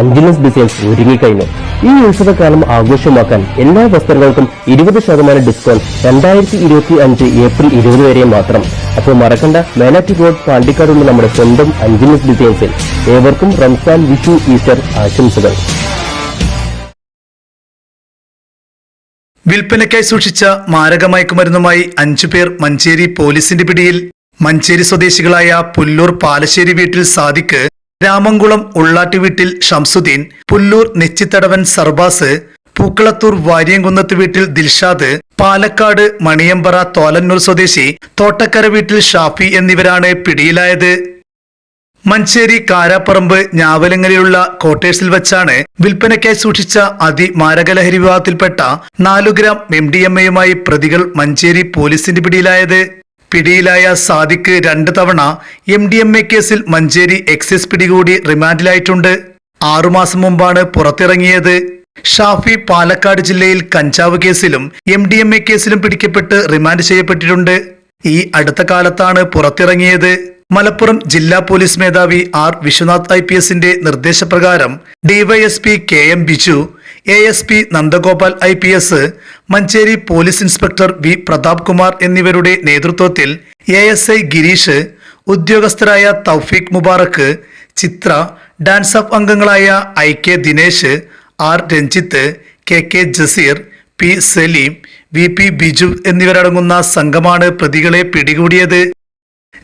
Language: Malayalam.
അഞ്ജലിസ് ഡിസൈൻസ് ഒരുങ്ങിക്കഴിഞ്ഞു. ഈ ഉത്സവകാലം ആഘോഷമാക്കാൻ എല്ലാ വസ്ത്രങ്ങൾക്കും ഇരുപത് ശതമാനം ഡിസ്കൗണ്ട് രണ്ടായിരത്തി ഇരുപത്തി അഞ്ച് ഏപ്രിൽ ഇരുപത് വരെ മാത്രം. അപ്പോൾ മറക്കണ്ട മേലാറ്റി റോഡ് പാണ്ടിക്കാടുള്ള നമ്മുടെ സ്വന്തം അഞ്ചിനസ് ഡിസൈൻസിൽ ഏവർക്കും റംസാൻ വിഷു ഈസ്റ്റർ ആശംസകൾ. വിൽപ്പനയ്ക്കായി സൂക്ഷിച്ച മാരക മയക്കുമരുന്നുമായി അഞ്ചു പേർ മഞ്ചേരി പോലീസിന്റെ പിടിയിൽ. മഞ്ചേരി സ്വദേശികളായ പുല്ലൂർ പാലശ്ശേരി വീട്ടിൽ സാദിക്ക് രാമംകുളം ഉള്ളാട്ടി വീട്ടിൽ ഷംസുദ്ദീൻ പുല്ലൂർ നെച്ചിത്തടവൻ സർബാസ് പൂക്കളത്തൂർ വാര്യംകുന്നത്ത് വീട്ടിൽ ദിൽഷാദ് പാലക്കാട് മണിയമ്പറ തോലന്നൂർ സ്വദേശി തോട്ടക്കര വീട്ടിൽ ഷാഫി എന്നിവരാണ് പിടിയിലായത്. മഞ്ചേരി കാരാപ്പറമ്പ് ഞാവലങ്ങരയുള്ള ക്വാർട്ടേഴ്സിൽ വച്ചാണ് വിൽപ്പനയ്ക്കായി സൂക്ഷിച്ച അതിമാരകലഹരി വിഭാഗത്തിൽപ്പെട്ട നാലു ഗ്രാം എം ഡി എം എയുമായി പ്രതികൾ മഞ്ചേരി പോലീസിന്റെ പിടിയിലായത്. പിടിയിലായ സാദിഖ് രണ്ട് തവണ എം ഡി എം എ കേസിൽ മഞ്ചേരി എക്സൈസ് പിടികൂടി റിമാൻഡിലായിട്ടുണ്ട്. ആറുമാസം മുമ്പാണ് പുറത്തിറങ്ങിയത്. ഷാഫി പാലക്കാട് ജില്ലയിൽ കഞ്ചാവ് കേസിലും എം ഡി എം എ കേസിലും പിടിക്കപ്പെട്ട് റിമാൻഡ് ചെയ്യപ്പെട്ടിട്ടുണ്ട്. ഈ അടുത്ത കാലത്താണ് പുറത്തിറങ്ങിയത്. മലപ്പുറം ജില്ലാ പോലീസ് മേധാവി ആർ വിശ്വനാഥ് ഐ പി എസിന്റെ നിർദ്ദേശപ്രകാരം DYSP K M Biju A S P Nandagopal I P S Manjeri police inspector V Prathap Kumar എന്നിവരുടെ നേതൃത്വത്തിൽ എ എസ് ഐ ഗിരീഷ് ഉദ്യോഗസ്ഥരായ തൗഫീഖ് മുബാറക്ക് ചിത്ര ഡാൻസ് ഓഫ് അംഗങ്ങളായ I K Dinesh R Ranjith K K Jaseer P Saleem V P Biju എന്നിവരടങ്ങുന്ന സംഘമാണ് പ്രതികളെ പിടികൂടിയത്.